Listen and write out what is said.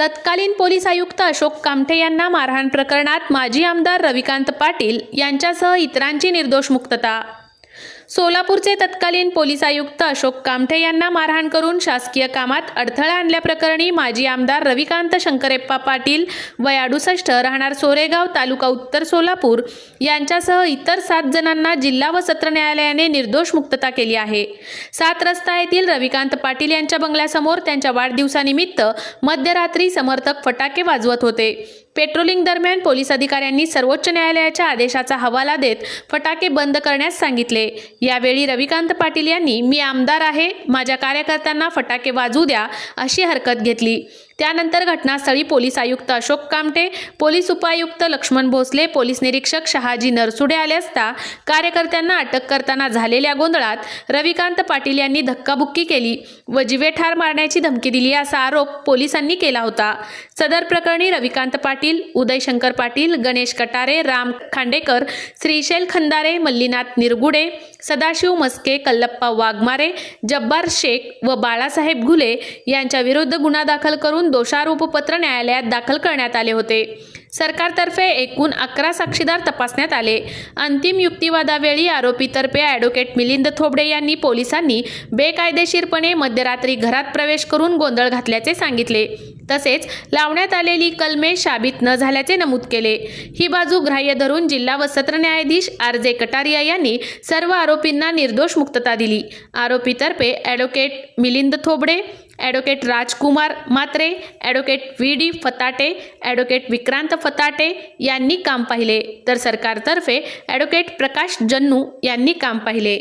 तत्कालीन पोलीस आयुक्त अशोक कामठे यांना मारहाण प्रकरणात माजी आमदार रविकांत पाटील यांच्यासह इतरांची निर्दोष मुक्तता. सोलापूरचे तत्कालीन पोलीस आयुक्त अशोक कामठे यांना मारहाण करून शासकीय कामात अडथळा आणल्याप्रकरणी माजी आमदार रविकांत शंकरेप्पा पाटील वय अडुसष्ट राहणार सोरेगाव तालुका उत्तर सोलापूर यांच्यासह इतर सात जणांना जिल्हा व सत्र न्यायालयाने निर्दोष मुक्तता केली आहे. सात रस्ता येथील रविकांत पाटील यांच्या बंगल्यासमोर त्यांच्या वाढदिवसानिमित्त मध्यरात्री समर्थक फटाके वाजवत होते. पेट्रोलिंग दरम्यान पोलीस अधिकाऱ्यांनी सर्वोच्च न्यायालयाच्या आदेशाचा हवाला देत फटाके बंद करण्यास सांगितले. यावेळी रविकांत पाटील यांनी मी आमदार आहे माझ्या कार्यकर्त्यांना फटाके वाजवू द्या अशी हरकत घेतली. त्यानंतर घटनास्थळी पोलीस आयुक्त अशोक कामटे पोलीस उपायुक्त लक्ष्मण भोसले पोलीस निरीक्षक शहाजी नरसुडे आले असता कार्यकर्त्यांना अटक करताना झालेल्या गोंधळात रविकांत पाटील यांनी धक्काबुक्की केली व जिवे ठार मारण्याची धमकी दिली असा आरोप पोलिसांनी केला होता. सदर प्रकरणी रविकांत पाटील उदय शंकर पाटील गणेश कटारे राम खांडेकर श्रीशैल खंदारे मल्लीनाथ निरगुडे सदाशिव मस्के कल्लप्पा वाघमारे जब्बार शेख व बाळासाहेब घुले यांच्या विरुद्ध गुन्हा दाखल करून दोषारोपपत्र न्यायालयात दाखल करण्यात आले होते. सरकारतर्फे एकूण अकरा साक्षीदार तपासण्यात आले. अंतिम युक्तिवादावेळी आरोपीतर्फे ॲडव्होकेट मिलिंद थोबडे यांनी पोलिसांनी बेकायदेशीरपणे मध्यरात्री घरात प्रवेश करून गोंधळ घातल्याचे सांगितले. तसेच लावण्यात आलेली कलमे शाबित न झाल्याचे नमूद केले. ही बाजू ग्राह्य धरून जिल्हा व सत्र न्यायाधीश आर जे कटारिया यांनी सर्व आरोपींना निर्दोष मुक्तता दिली. आरोपीतर्फे advocate Milind Thobde advocate Rajkumar Matre advocate V D Phatate advocate Vikrant Phatate यांनी काम पाहिले. तर सरकारतर्फे ॲडव्होकेट प्रकाश जन्नू यांनी काम पाहिले.